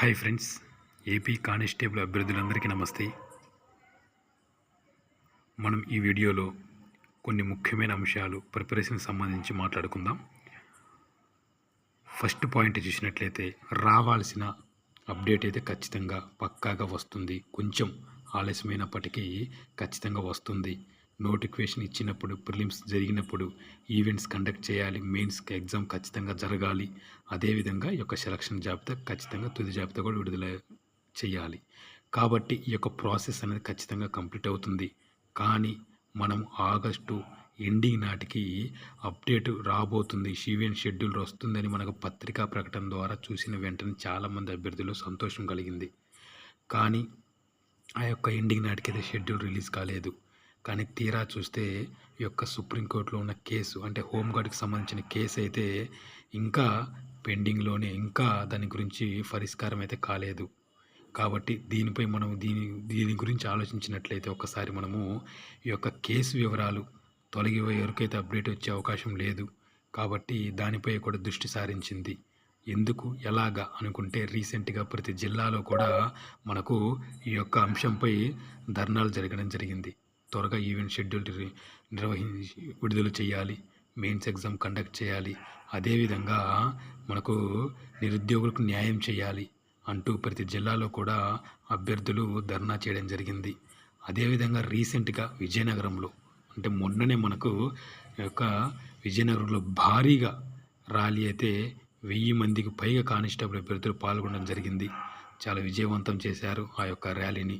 Hi friends AP constable అభ్యర్థులందరికీ నమస్తే. మనం ఈ వీడియోలో కొన్ని ముఖ్యమైన అంశాలు ప్రిపరేషన్ సంబంధించి మాట్లాడుకుందాం. ఫస్ట్ పాయింట్ చూసినట్లయితే రావాల్సిన అప్డేట్ అయితే ఖచ్చితంగా పక్కాగా వస్తుంది. కొంచెం ఆలస్యమైనప్పటికీ ఖచ్చితంగా వస్తుంది. నోటిఫికేషన్ ఇచ్చినప్పుడు ప్రిలిమ్స్ జరిగినప్పుడు ఈవెంట్స్ కండక్ట్ చేయాలి. మెయిన్స్కి ఎగ్జామ్ ఖచ్చితంగా జరగాలి. అదేవిధంగా ఈ యొక్క సెలక్షన్ జాబితా ఖచ్చితంగా తుది జాబితా కూడా విడుదల చేయాలి. కాబట్టి ఈ యొక్క ప్రాసెస్ అనేది ఖచ్చితంగా కంప్లీట్ అవుతుంది. కానీ మనం ఆగస్టు ఎండింగ్ నాటికి అప్డేట్ రాబోతుంది. ఈవెంట్ షెడ్యూల్ వస్తుందని మనకు పత్రికా ప్రకటన ద్వారా చూసిన వెంటనే చాలామంది అభ్యర్థులు సంతోషం కలిగింది. కానీ ఆ యొక్క ఎండింగ్ నాటికి అయితే షెడ్యూల్ రిలీజ్ కాలేదు. కానీ తీరా చూస్తే ఈ యొక్క సుప్రీంకోర్టులో ఉన్న కేసు అంటే హోంగార్డ్కి సంబంధించిన కేసు అయితే ఇంకా పెండింగ్లోనే ఇంకా దాని గురించి పరిష్కారం అయితే కాలేదు. కాబట్టి దీనిపై మనం దీని దీని గురించి ఆలోచించినట్లయితే ఒకసారి మనము ఈ యొక్క కేసు వివరాలు తొలగి ఎవరికైతే అప్డేట్ వచ్చే అవకాశం లేదు. కాబట్టి దానిపై కూడా దృష్టి సారించింది. ఎందుకు? ఎలాగా? అనుకుంటే రీసెంట్గా ప్రతి జిల్లాలో కూడా మనకు ఈ యొక్క అంశంపై ధర్నాలు జరగడం జరిగింది. త్వరగా ఈవెంట్ షెడ్యూల్ నిర్వహించి విడుదల చేయాలి. మెయిన్స్ ఎగ్జామ్ కండక్ట్ చేయాలి. అదేవిధంగా మనకు నిరుద్యోగులకు న్యాయం చేయాలి అంటూ ప్రతి జిల్లాలో కూడా అభ్యర్థులు ధర్నా చేయడం జరిగింది. అదేవిధంగా రీసెంట్గా విజయనగరంలో అంటే మొన్ననే మనకు యొక్క విజయనగరంలో భారీగా ర్యాలీ అయితే వెయ్యి మందికి పైగా కానిస్టేబుల్ అభ్యర్థులు పాల్గొనడం జరిగింది. చాలా విజయవంతం చేశారు ఆ యొక్క ర్యాలీని.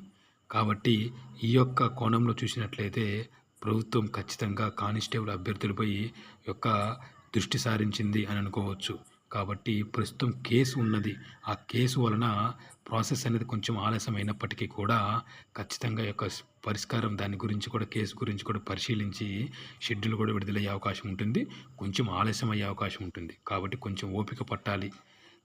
కాబట్టి ఈ యొక్క కోణంలో చూసినట్లయితే ప్రభుత్వం ఖచ్చితంగా కానిస్టేబుల్ అభ్యర్థులపై యొక్క దృష్టి సారించింది అని అనుకోవచ్చు. కాబట్టి ప్రస్తుతం కేసు ఉన్నది. ఆ కేసు వలన ప్రాసెస్ అనేది కొంచెం ఆలస్యం అయినప్పటికీ కూడా ఖచ్చితంగా ఈ యొక్క పరిష్కారం దాని గురించి కూడా కేసు గురించి కూడా పరిశీలించి షెడ్యూల్ కూడా విడుదలయ్యే అవకాశం ఉంటుంది. కొంచెం ఆలస్యం అయ్యే అవకాశం ఉంటుంది. కాబట్టి కొంచెం ఓపిక పట్టాలి.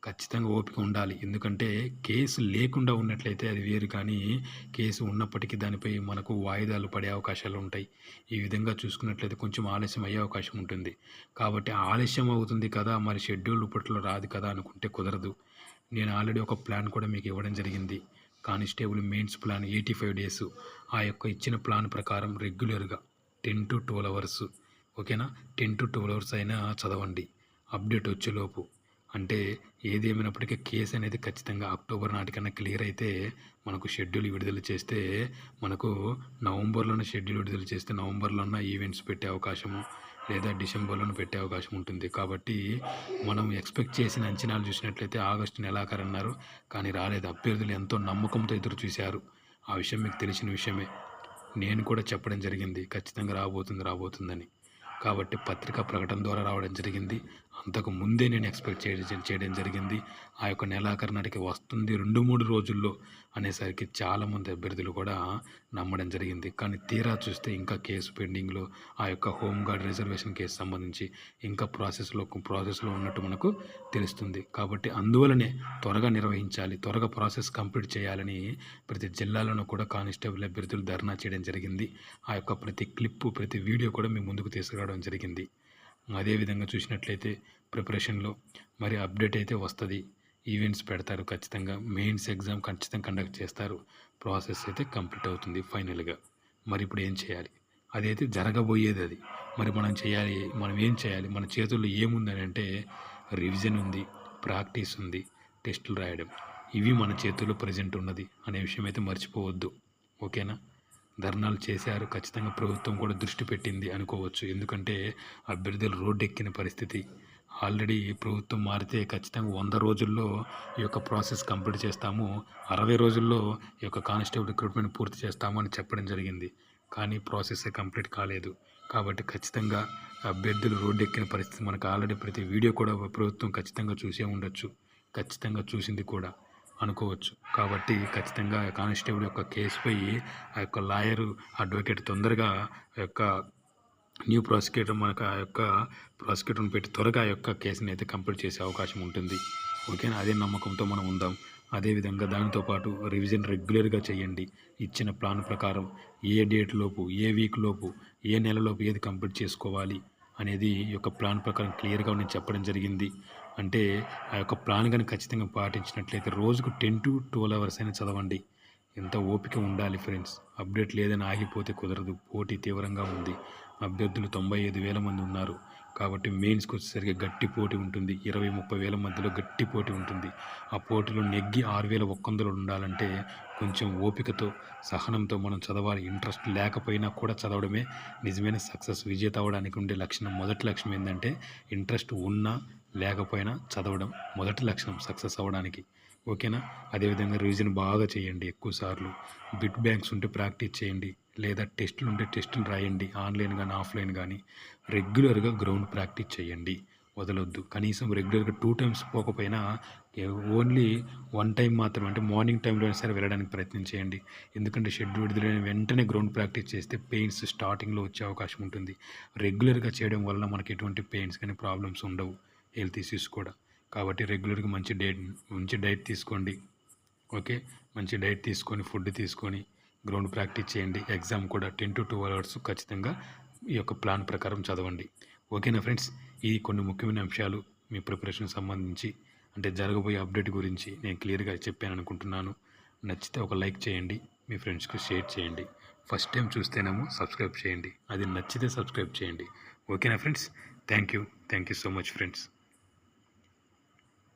ఖచ్చితంగా ఓపిక ఉండాలి. ఎందుకంటే కేసు లేకుండా ఉన్నట్లయితే అది వేరు కానీ కేసు ఉన్నప్పటికీ దానిపై మనకు వాయిదాలు పడే అవకాశాలు ఉంటాయి. ఈ విధంగా చూసుకున్నట్లయితే కొంచెం ఆలస్యం అయ్యే అవకాశం ఉంటుంది. కాబట్టి ఆలస్యం అవుతుంది కదా మరి షెడ్యూల్ ఇప్పట్లో రాదు కదా అనుకుంటే కుదరదు. నేను ఆల్రెడీ ఒక ప్లాన్ కూడా మీకు ఇవ్వడం జరిగింది. Constable mains plan eighty five days. ఆ యొక్క ఇచ్చిన ప్లాన్ ప్రకారం రెగ్యులర్గా టెన్ టు ట్వెల్వ్ అవర్స్. ఓకేనా? టెన్ టు ట్వెల్వ్ అవర్స్ అయినా చదవండి. అప్డేట్ వచ్చేలోపు. అంటే ఏదేమైనప్పటికీ కేసు అనేది ఖచ్చితంగా అక్టోబర్ నాటికన్నా క్లియర్ అయితే మనకు షెడ్యూల్ విడుదల చేస్తే మనకు నవంబర్లోనే షెడ్యూల్ విడుదల చేస్తే నవంబర్లోన ఈవెంట్స్ పెట్టే అవకాశము లేదా డిసెంబర్లోనే పెట్టే అవకాశం ఉంటుంది. కాబట్టి మనం ఎక్స్పెక్ట్ చేసిన అంచనాలు చూసినట్లయితే ఆగస్టు నెలాఖరు అన్నారు. కానీ రాలేదు. అభ్యర్థులు ఎంతో నమ్మకంతో ఎదురు చూశారు. ఆ విషయం మీకు తెలిసిన విషయమే. నేను కూడా చెప్పడం జరిగింది. ఖచ్చితంగా రాబోతుంది రాబోతుందని. కాబట్టి పత్రికా ప్రకటన ద్వారా రావడం జరిగింది. అంతకు ముందే నేను ఎక్స్పెక్ట్ చేయడం చేయడం జరిగింది. ఆ యొక్క నెలాఖరు నాటికి వస్తుంది రెండు మూడు రోజుల్లో అనేసరికి చాలామంది అభ్యర్థులు కూడా నమ్మడం జరిగింది. కానీ తీరా చూస్తే ఇంకా కేసు పెండింగ్లో ఆ యొక్క హోంగార్డ్ రిజర్వేషన్ కేసు సంబంధించి ఇంకా ప్రాసెస్లో ప్రాసెస్లో ఉన్నట్టు మనకు తెలుస్తుంది. కాబట్టి అందువలనే త్వరగా నిర్వహించాలి త్వరగా ప్రాసెస్ కంప్లీట్ చేయాలని ప్రతి జిల్లాలోనూ కూడా కానిస్టేబుల్ అభ్యర్థులు ధర్నా చేయడం జరిగింది. ఆ యొక్క ప్రతి క్లిప్పు ప్రతి వీడియో కూడా మీ ముందుకు తీసుకురావడం జరిగింది. అదేవిధంగా చూసినట్లయితే ప్రిపరేషన్లో మరి అప్డేట్ అయితే వస్తుంది. ఈవెంట్స్ పెడతారు ఖచ్చితంగా. మెయిన్స్ ఎగ్జామ్ ఖచ్చితంగా కండక్ట్ చేస్తారు. ప్రాసెస్ అయితే కంప్లీట్ అవుతుంది ఫైనల్గా. మరి ఇప్పుడు ఏం చేయాలి? అదైతే జరగబోయేది అది. మరి మనం చేయాలి మనం ఏం చేయాలి? మన చేతుల్లో ఏముందని అంటే రివిజన్ ఉంది ప్రాక్టీస్ ఉంది టెస్టులు రాయడం. ఇవి మన చేతుల్లో ప్రజెంట్ ఉన్నది అనే విషయం అయితే మర్చిపోవద్దు. ఓకేనా? ధర్నాలు చేశారు. ఖచ్చితంగా ప్రభుత్వం కూడా దృష్టి పెట్టింది అనుకోవచ్చు. ఎందుకంటే అభ్యర్థులు రోడ్డు ఎక్కిన పరిస్థితి. ఆల్రెడీ ప్రభుత్వం మారితే ఖచ్చితంగా వంద రోజుల్లో ఈ యొక్క ప్రాసెస్ కంప్లీట్ చేస్తాము. అరవై రోజుల్లో ఈ యొక్క కానిస్టేబుల్ రిక్రూట్మెంట్ పూర్తి చేస్తాము అని చెప్పడం జరిగింది. కానీ ప్రాసెస్ కంప్లీట్ కాలేదు. కాబట్టి ఖచ్చితంగా అభ్యర్థులు రోడ్డు ఎక్కిన పరిస్థితి మనకు ఆల్రెడీ ప్రతి వీడియో కూడా ప్రభుత్వం ఖచ్చితంగా చూసే ఉండొచ్చు. ఖచ్చితంగా చూసింది కూడా. అనుకోవచ్చు. కాబట్టి ఖచ్చితంగా కానిస్టేబుల్ యొక్క కేసుపై ఆ యొక్క లాయరు అడ్వకేట్ తొందరగా ఆ యొక్క న్యూ ప్రాసిక్యూటర్ మనకు ఆ యొక్క ప్రాసిక్యూటర్ని పెట్టి త్వరగా ఆ యొక్క కేసుని అయితే కంప్లీట్ చేసే అవకాశం ఉంటుంది. ఓకేనా అదే నమ్మకంతో మనం ఉందాం. అదేవిధంగా దానితో పాటు రివిజన్ రెగ్యులర్గా చేయండి. ఇచ్చిన ప్లాన్ ప్రకారం ఏ డేట్ లోపు ఏ వీక్ లోపు ఏ నెలలోపు ఏది కంప్లీట్ చేసుకోవాలి అనేది ఈ యొక్క ప్లాన్ ప్రకారం క్లియర్గా నేను చెప్పడం జరిగింది. అంటే ఆ యొక్క ప్లాన్ కానీ ఖచ్చితంగా పాటించినట్లయితే రోజుకు టెన్ టు ట్వెల్వ్ అవర్స్ అయినా చదవండి. ఎంత ఓపిక ఉండాలి ఫ్రెండ్స్? అప్డేట్ లేదని ఆగిపోతే కుదరదు. పోటీ తీవ్రంగా ఉంది. అభ్యర్థులు తొంభై ఐదు వేల మంది ఉన్నారు. కాబట్టి మెయిన్స్కి వచ్చేసరికి గట్టి పోటీ ఉంటుంది. ఇరవై ముప్పై వేల మధ్యలో గట్టి పోటీ ఉంటుంది. ఆ పోటీలో నెగ్గి ఆరు వేల ఒక్కొందలు ఉండాలంటే కొంచెం ఓపికతో సహనంతో మనం చదవాలి. ఇంట్రెస్ట్ లేకపోయినా కూడా చదవడమే నిజమైన సక్సెస్. విజేత అవ్వడానికి ఉండే లక్షణం మొదటి లక్ష్యం ఏంటంటే ఇంట్రెస్ట్ ఉన్నా లేకపోయినా చదవడం మొదటి లక్షణం సక్సెస్ అవ్వడానికి. ఓకేనా? అదేవిధంగా రివిజన్ బాగా చేయండి ఎక్కువ సార్లు. బిట్ బ్యాంక్స్ ఉంటే ప్రాక్టీస్ చేయండి. లేదా టెస్టులు ఉంటే టెస్టులు రాయండి ఆన్లైన్ కానీ ఆఫ్లైన్ కానీ రెగ్యులర్గా గ్రౌండ్ ప్రాక్టీస్ చేయండి. వదలొద్దు. కనీసం రెగ్యులర్గా టూ టైమ్స్ పోకపోయినా ఓన్లీ వన్ టైం మాత్రమే అంటే మార్నింగ్ టైంలో సరే వెళ్ళడానికి ప్రయత్నం చేయండి. ఎందుకంటే షెడ్యూల్ విడుదలైన వెంటనే గ్రౌండ్ ప్రాక్టీస్ చేస్తే పెయిన్స్ స్టార్టింగ్లో వచ్చే అవకాశం ఉంటుంది. రెగ్యులర్గా చేయడం వల్ల మనకి ఎటువంటి పెయిన్స్ కానీ ప్రాబ్లమ్స్ ఉండవు. హెల్త్ ఇష్యూస్ కూడా. కాబట్టి రెగ్యులర్గా మంచి డైట్ మంచి డైట్ తీసుకోండి. ఓకే? మంచి డైట్ తీసుకొని ఫుడ్ తీసుకొని గ్రౌండ్ ప్రాక్టీస్ చేయండి. ఎగ్జామ్ కూడా టెన్ టు ట్వెల్వ్ అవర్స్ ఖచ్చితంగా ఈ యొక్క ప్లాన్ ప్రకారం చదవండి. ఓకేనా ఫ్రెండ్స్ ఇది కొన్ని ముఖ్యమైన అంశాలు మీ ప్రిపరేషన్ సంబంధించి అంటే జరగబోయే అప్డేట్ గురించి నేను క్లియర్గా చెప్పాను అనుకుంటున్నాను. నచ్చితే ఒక లైక్ చేయండి మీ ఫ్రెండ్స్కి షేర్ చేయండి. ఫస్ట్ టైం చూస్తేనేమో సబ్స్క్రైబ్ చేయండి. అది నచ్చితే సబ్స్క్రైబ్ చేయండి. ఓకేనా friends thank you. Thank you so much friends.